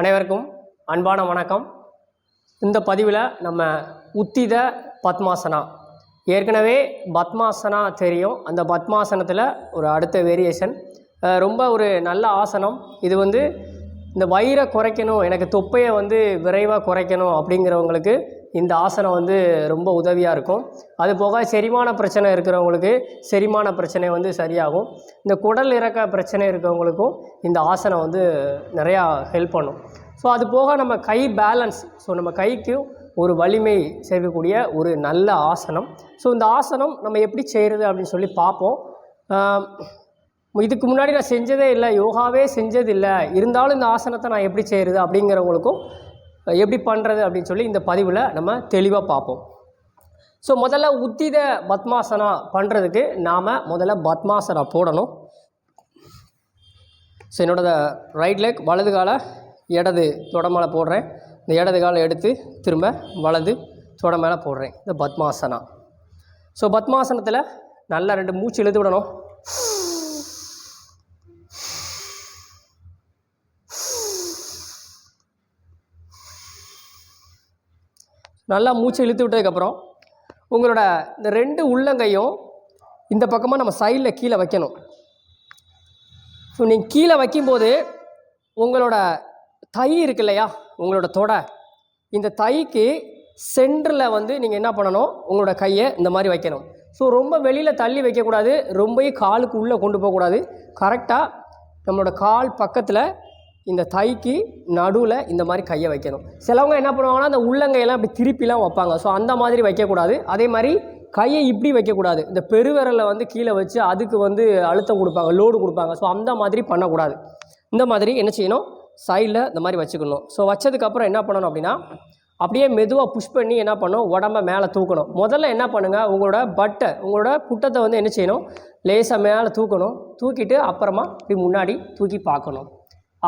அனைவருக்கும் அன்பான வணக்கம். இந்த பதிவில் நம்ம உத்தித பத்மாசனா. ஏற்கனவே பத்மாசனா தெரியும். அந்த பத்மாசனத்தில் ஒரு அடுத்த வேரியேஷன் ரொம்ப ஒரு நல்ல ஆசனம். இது வந்து இந்த வயிறை குறைக்கணும் எனக்கு தொப்பையை வந்து விரைவாக குறைக்கணும் அப்படிங்கிறவங்களுக்கு இந்த ஆசனம் வந்து ரொம்ப உதவியாக இருக்கும். அது போக செரிமான பிரச்சனை இருக்கிறவங்களுக்கு செரிமான பிரச்சனை வந்து சரியாகும். இந்த குடல் இறக்க பிரச்சனை இருக்கிறவங்களுக்கும் இந்த ஆசனம் வந்து நிறையா ஹெல்ப் பண்ணும். ஸோ அது போக நம்ம கை பேலன்ஸ் ஸோ நம்ம கைக்கு ஒரு வலிமை சேர்க்கக்கூடிய ஒரு நல்ல ஆசனம். ஸோ இந்த ஆசனம் நம்ம எப்படி செய்கிறது அப்படின்னு சொல்லி பார்ப்போம். இதுக்கு முன்னாடி நான் செஞ்சதே இல்லை யோகாவே செஞ்சதில்லை. இருந்தாலும் இந்த ஆசனத்தை நான் எப்படி செய்கிறது அப்படிங்கிறவங்களுக்கும் எப்படி பண்ணுறது அப்படின்னு சொல்லி இந்த பதிவில் நம்ம தெளிவாக பார்ப்போம். ஸோ முதல்ல உத்தித பத்மாசனா பண்ணுறதுக்கு நாம் முதல்ல பத்மாசனா போடணும். ஸோ என்னோட ரைட் லெக் வலது காலை இடது தொட மேலே போடுறேன். இந்த இடது காலை எடுத்து திரும்ப வலது தொட மேலே போடுறேன். இந்த பத்மாசனா. ஸோ பத்மாசனத்தில் நல்லா ரெண்டு மூச்சு இழுத்து விடணும். நல்லா மூச்சை இழுத்து விட்டதுக்கப்புறம் உங்களோட இந்த ரெண்டு உள்ளங்கையும் இந்த பக்கமாக நம்ம சைடில் கீழே வைக்கணும். ஸோ நீங்கள் கீழே வைக்கும்போது உங்களோட தை இருக்கு இல்லையா? உங்களோட தொடை. இந்த தைக்கு சென்டரில் வந்து நீங்கள் என்ன பண்ணணும்? உங்களோட கையை இந்த மாதிரி வைக்கணும். ஸோ ரொம்ப வெளியில் தள்ளி வைக்கக்கூடாது. ரொம்பவே காலுக்கு உள்ளே கொண்டு போகக்கூடாது. கரெக்டாக நம்மளோட கால் பக்கத்தில் இந்த தைக்கு நடுவில் இந்த மாதிரி கையை வைக்கணும். சிலவங்க என்ன பண்ணுவாங்கன்னா அந்த உள்ளங்கையெல்லாம் இப்படி திருப்பிலாம் வைப்பாங்க. ஸோ அந்த மாதிரி வைக்கக்கூடாது. அதே மாதிரி கையை இப்படி வைக்கக்கூடாது. இந்த பெருவிரலை வந்து கீழே வச்சு அதுக்கு வந்து அழுத்தம் கொடுப்பாங்க லோடு கொடுப்பாங்க. ஸோ அந்த மாதிரி பண்ணக்கூடாது. இந்த மாதிரி என்ன செய்யணும்? சைடில் இந்த மாதிரி வச்சுக்கணும். ஸோ வச்சதுக்கப்புறம் என்ன பண்ணணும் அப்படின்னா அப்படியே மெதுவாக புஷ் பண்ணி என்ன பண்ணணும்? உடம்ப மேலே தூக்கணும். முதல்ல என்ன பண்ணுங்கள் உங்களோட பட்டை உங்களோட புட்டத்தை வந்து என்ன செய்யணும்? லேசாக மேலே தூக்கணும். தூக்கிட்டு அப்புறமா இப்படி முன்னாடி தூக்கி பார்க்கணும்.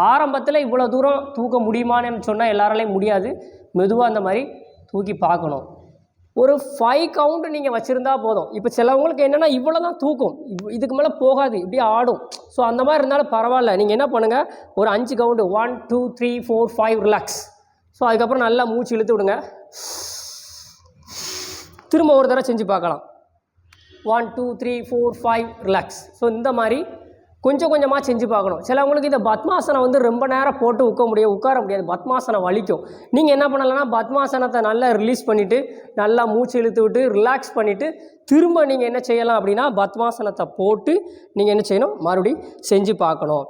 ஆரம்பத்தில் இவ்வளோ தூரம் தூக்க முடியுமான்னு சொன்னால் எல்லாராலையும் முடியாது. மெதுவாக அந்த மாதிரி தூக்கி பார்க்கணும். ஒரு ஃபைவ் கவுண்ட் நீங்கள் வச்சுருந்தா போதும். இப்போ சிலவங்களுக்கு என்னென்னா இவ்வளோ தான் தூக்கும். இவ்- இதுக்கு மேலே போகாது. இப்படியே ஆடும். ஸோ அந்த மாதிரி இருந்தாலும் பரவாயில்ல. நீங்கள் என்ன பண்ணுங்கள் ஒரு அஞ்சு count one two three four five relax so அதுக்கப்புறம் நல்லா மூச்சு இழுத்து விடுங்க. திரும்ப ஒரு தடவை செஞ்சு பார்க்கலாம். One two three four five relax so இந்த மாதிரி கொஞ்சம் கொஞ்சமாக செஞ்சு பார்க்கணும். சிலவங்களுக்கு இந்த பத்மாசனம் வந்து ரொம்ப நேரம் போட்டு உட்க முடியாது உட்கார முடியாது. பத்மாசனம் வலிக்கும். நீங்கள் என்ன பண்ணலைன்னா பத்மாசனத்தை நல்லா ரிலீஸ் பண்ணிவிட்டு நல்லா மூச்சு இழுத்து விட்டு ரிலாக்ஸ் பண்ணிவிட்டு திரும்ப நீங்கள் என்ன செய்யலாம் அப்படின்னா பத்மாசனத்தை போட்டு நீங்கள் என்ன செய்யணும்? மறுபடியும் செஞ்சு பார்க்கணும்.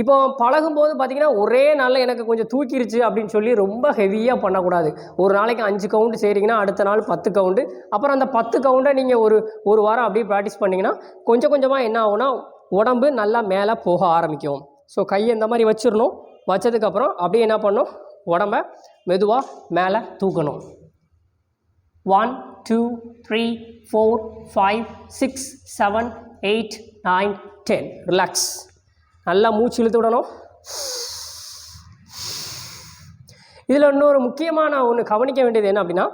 இப்போ பழகும்போது பார்த்தீங்கன்னா ஒரே நாளில் எனக்கு கொஞ்சம் தூக்கிருச்சு அப்படின்னு சொல்லி ரொம்ப ஹெவியாக பண்ணக்கூடாது. ஒரு நாளைக்கு அஞ்சு கவுண்டு செய்கிறீங்கன்னா அடுத்த நாள் பத்து கவுண்டு அப்புறம் அந்த பத்து கவுண்டை நீங்கள் ஒரு ஒரு வாரம் அப்படியே ப்ராக்டிஸ் பண்ணிங்கன்னா கொஞ்சம் கொஞ்சமாக என்ன ஆகுனா உடம்பு நல்லா மேலே போக ஆரம்பிக்கும். ஸோ கையை இந்த மாதிரி வச்சிடணும். வச்சதுக்கப்புறம் அப்படியே என்ன பண்ணணும்? உடம்ப மெதுவாக மேலே தூக்கணும். One two three four five six seven eight nine ten relax நல்லா மூச்சு இழுத்து விடணும். இதில் இன்னொரு முக்கியமான ஒன்று கவனிக்க வேண்டியது என்ன அப்படின்னா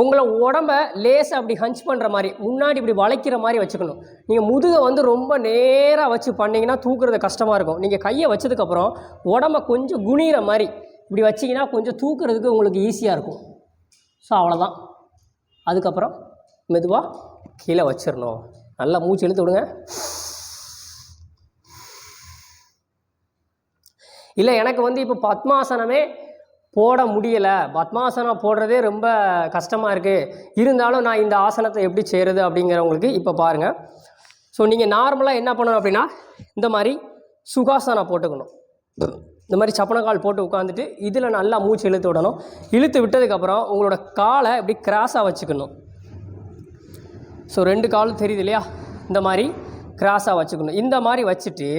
உங்களை உடம்ப லேசாக அப்படி ஹஞ்ச் பண்ணுற மாதிரி முன்னாடி இப்படி வளைக்கிற மாதிரி வச்சுக்கணும். நீங்கள் முதுகை வந்து ரொம்ப நேராக வச்சு பண்ணிங்கன்னா தூக்குறது கஷ்டமாக இருக்கும். நீங்கள் கையை வச்சதுக்கப்புறம் உடம்ப கொஞ்சம் குனிகிற மாதிரி இப்படி வச்சிங்கன்னா கொஞ்சம் தூக்குறதுக்கு உங்களுக்கு ஈஸியாக இருக்கும். ஸோ அவ்வளோதான் அதுக்கப்புறம் மெதுவாக கீழே வச்சிடணும். நல்லா மூச்சு இழுத்து விடுங்க. இல்லை எனக்கு வந்து இப்போ பத்மாசனமே போட முடியலை. பத்மாசனம் போடுறதே ரொம்ப கஷ்டமாக இருக்குது இருந்தாலும் நான் இந்த ஆசனத்தை எப்படி செய்கிறது அப்படிங்கிறவங்களுக்கு இப்போ பாருங்கள் ஸோ நீங்கள் நார்மலாக என்ன பண்ணணும் அப்படின்னா இந்த மாதிரி சுகாசனம் போட்டுக்கணும். இந்த மாதிரி சப்பனக்கால் போட்டு உட்காந்துட்டு இதில் நல்லா மூச்சு இழுத்து விடணும். இழுத்து விட்டதுக்கப்புறம் உங்களோட காலை இப்படி கிராஸாக வச்சுக்கணும். ஸோ ரெண்டு காலும் தெரியுது இல்லையா? இந்த மாதிரி கிராஸாக வச்சுக்கணும். இந்த மாதிரி வச்சுட்டு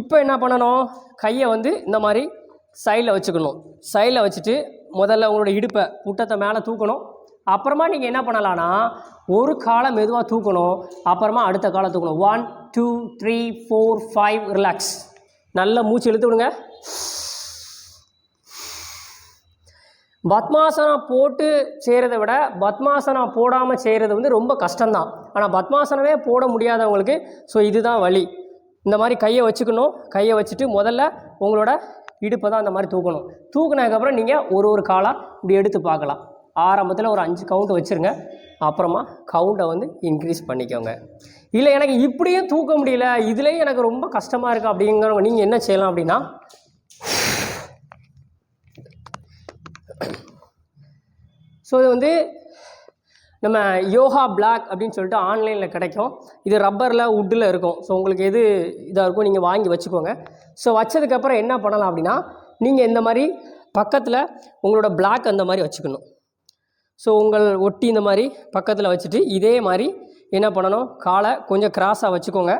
இப்போ என்ன பண்ணணும்? கையை வந்து இந்த மாதிரி சைடில் வச்சுக்கணும். சைடில் வச்சுட்டு முதல்ல உங்களோட இடுப்பை புட்டத்தை மேலே தூக்கணும். அப்புறமா நீங்கள் என்ன பண்ணலான்னா ஒரு காலை மெதுவாக தூக்கணும். அப்புறமா அடுத்த காலை தூக்கணும். One two three four five relax நல்ல மூச்சு இழுத்து விடுங்க. பத்மாசனம் போட்டு செய்கிறத விட பத்மாசனம் போடாமல் செய்கிறது வந்து ரொம்ப கஷ்டம்தான். ஆனால் பத்மாசனமே போட முடியாதவங்களுக்கு ஸோ இதுதான் வழி இந்த மாதிரி கையை வச்சுக்கணும். கையை வச்சுட்டு முதல்ல உங்களோட இடுப்பை தான் அந்த மாதிரி தூக்கணும். தூக்குனதுக்கப்புறம் நீங்கள் ஒரு ஒரு காலாக இப்படி எடுத்து பார்க்கலாம். ஆரம்பத்தில் ஒரு அஞ்சு கவுண்ட் வச்சுருங்க. அப்புறமா கவுண்டை வந்து இன்க்ரீஸ் பண்ணிக்கோங்க. இல்லை எனக்கு இப்படியும் தூக்க முடியல. இதுலேயும் எனக்கு ரொம்ப கஷ்டமாக இருக்குது அப்படிங்கிறவங்க நீங்கள் என்ன செய்யலாம் அப்படின்னா ஸோ இது வந்து நம்ம யோகா பிளாக் அப்படின்னு சொல்லிட்டு ஆன்லைனில் கிடைக்கும். இது ரப்பரில் வுட்டில் இருக்கும். ஸோ உங்களுக்கு எது இதாக இருக்கும் நீங்கள் வாங்கி வச்சுக்கோங்க. ஸோ வச்சதுக்கப்புறம் என்ன பண்ணலாம் அப்படின்னா நீங்கள் இந்த மாதிரி பக்கத்தில் உங்களோட பிளாக் அந்த மாதிரி வச்சுக்கணும். ஸோ உங்கள் ஒட்டி இந்த மாதிரி பக்கத்தில் வச்சுட்டு இதே மாதிரி என்ன பண்ணணும்? காலை கொஞ்சம் கிராஸாக வச்சுக்கோங்க.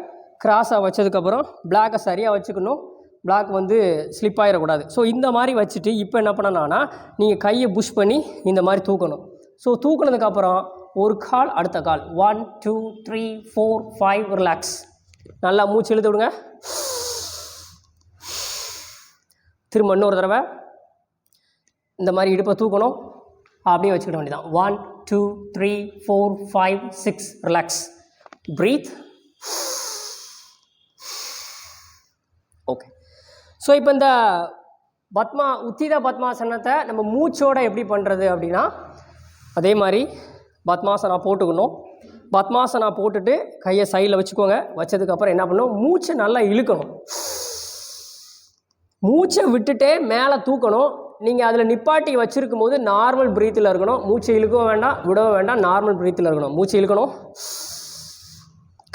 கிராஸாக வச்சதுக்கப்புறம் பிளாக்கை சரியாக வச்சுக்கணும். பிளாக் வந்து ஸ்லிப் ஆகிடக்கூடாது ஸோ இந்த மாதிரி வச்சுட்டு இப்போ என்ன பண்ணலான்னா நீங்கள் கையை புஷ் பண்ணி இந்த மாதிரி தூக்கணும். ஸோ தூக்குனதுக்கப்புறம் ஒரு கால் அடுத்த கால். One two three four five relax நல்லா மூச்சு இழுத்து விடுங்க. திரும்ப இன்னொரு தடவை. இந்த மாதிரி இடுப்பை தூக்கணும். அப்படியே வச்சுக்கிட வேண்டியதான் one two three four five six relax breathe okay so இப்போ இந்த பத்மா உத்தித பத்மாசனத்தை நம்ம மூச்சோட எப்படி பண்ணுறது அப்படின்னா அதே மாதிரி பத்மாசனா போட்டுக்கணும். பத்மாசனா போட்டுட்டு கையை சைடில் வச்சுக்கோங்க. வச்சதுக்கப்புறம் என்ன பண்ணணும்? மூச்சை நல்லா இழுக்கணும். மூச்சை விட்டுட்டே மேலே தூக்கணும். நீங்கள் அதில் நிப்பாட்டி வச்சுருக்கும் போது நார்மல் ப்ரீத்தில் இருக்கணும். மூச்சை இழுக்கவும் வேண்டாம் விடவும் வேண்டாம் நார்மல் ப்ரீத்தில் இருக்கணும். மூச்சை இழுக்கணும்.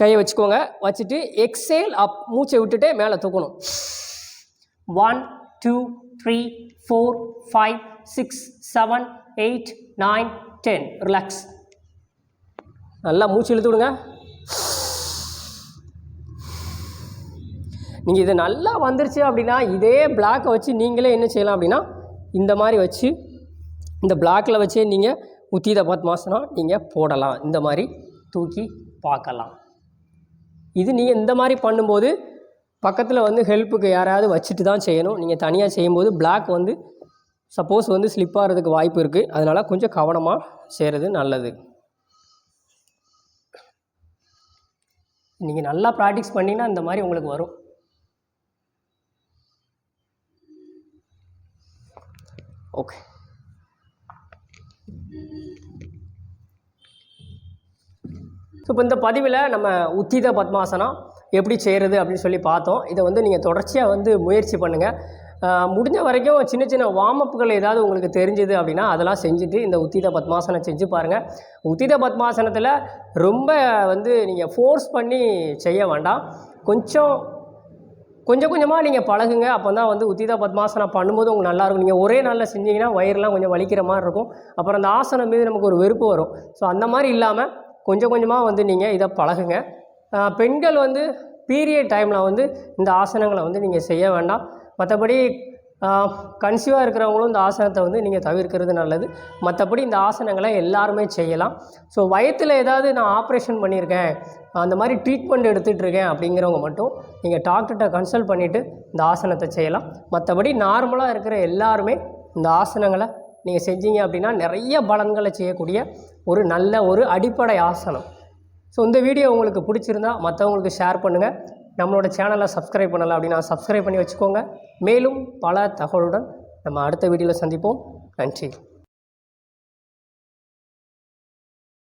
கையை வச்சுக்கோங்க. வச்சுட்டு எக்ஸேல் அப் மூச்சை விட்டுட்டே மேலே தூக்கணும். One two three four five six seven eight nine ten. Relax. நல்லா மூச்சு இழுத்து விடுங்க. நீங்கள் இது நல்லா வந்துருச்சு அப்படின்னா இதே பிளாக்கை வச்சு நீங்களே என்ன செய்யலாம் அப்படின்னா இந்த மாதிரி வச்சு இந்த பிளாக்கில் வச்சே நீங்கள் உத்தீத பத்மாசனம் நீங்கள் போடலாம். இந்த மாதிரி தூக்கி பார்க்கலாம். இது நீங்கள் இந்த மாதிரி பண்ணும்போது பக்கத்தில் வந்து ஹெல்ப்புக்கு யாராவது வச்சுட்டு தான் செய்யணும். நீங்கள் தனியாக செய்யும்போது பிளாக் வந்து சப்போஸ் வந்து ஸ்லிப் ஆகிறதுக்கு வாய்ப்பு இருக்குது அதனால் கொஞ்சம் கவனமாக செய்கிறது நல்லது. நீங்கள் நல்லா ப்ராக்டிஸ் பண்ணிங்கன்னா இந்த மாதிரி உங்களுக்கு வரும். ஓகே ஸோ இப்போ இந்த பதிவில் நம்ம உத்தித பத்மாசனம் எப்படி செய்கிறது அப்படின்னு சொல்லி பார்த்தோம். இதை வந்து நீங்கள் தொடர்ச்சியாக வந்து முயற்சி பண்ணுங்கள் முடிஞ்ச வரைக்கும் சின்ன சின்ன வார்மப்புகள் ஏதாவது உங்களுக்கு தெரிஞ்சுது அப்படின்னா அதெல்லாம் செஞ்சுட்டு இந்த உத்தித பத்மாசனம் செஞ்சு பாருங்கள் உத்தித பத்மாசனத்தில் ரொம்ப வந்து நீங்கள் ஃபோர்ஸ் பண்ணி செய்ய வேண்டாம். கொஞ்சம் கொஞ்சம் கொஞ்சமாக நீங்கள் பழகுங்க. அப்போ தான் வந்து உத்தித பத்மாசனம் பண்ணும்போது உங்களுக்கு நல்லாயிருக்கும் நீங்கள் ஒரே நாளில் செஞ்சீங்கன்னா வயிறுலாம் கொஞ்சம் வலிக்கிற மாதிரி இருக்கும். அப்புறம் அந்த ஆசனம் மீது நமக்கு ஒரு வெறுப்பு வரும். ஸோ அந்த மாதிரி இல்லாமல் கொஞ்சம் கொஞ்சமாக வந்து நீங்கள் இதை பழகுங்க. பெண்கள் வந்து பீரியட் டைமில் வந்து இந்த ஆசனங்களை வந்து நீங்கள் செய்ய வேண்டாம். மற்றபடி கன்சியூவாக இருக்கிறவங்களும் இந்த ஆசனத்தை வந்து நீங்கள் தவிர்க்கிறது நல்லது. மற்றபடி இந்த ஆசனங்களை எல்லாருமே செய்யலாம். ஸோ வயத்தில் ஏதாவது நான் ஆப்ரேஷன் பண்ணியிருக்கேன் அந்த மாதிரி ட்ரீட்மெண்ட் எடுத்துகிட்டு இருக்கேன் அப்படிங்கிறவங்க மட்டும் நீங்கள் டாக்டர்கிட்ட கன்சல்ட் பண்ணிவிட்டு இந்த ஆசனத்தை செய்யலாம். மற்றபடி நார்மலாக இருக்கிற எல்லாருமே இந்த ஆசனங்களை நீங்கள் செஞ்சீங்க அப்படின்னா நிறைய பலன்களை செய்யக்கூடிய ஒரு நல்ல ஒரு அடிப்படை ஆசனம். ஸோ இந்த வீடியோ உங்களுக்கு பிடிச்சிருந்தா மற்றவங்களுக்கு ஷேர் பண்ணுங்கள் நம்மளோட சேனலை சப்ஸ்கிரைப் பண்ணலை அப்படின்னா சப்ஸ்கிரைப் பண்ணி வச்சுக்கோங்க. மேலும் பல தகவலுடன் நம்ம அடுத்த வீடியோவில் சந்திப்போம். நன்றி.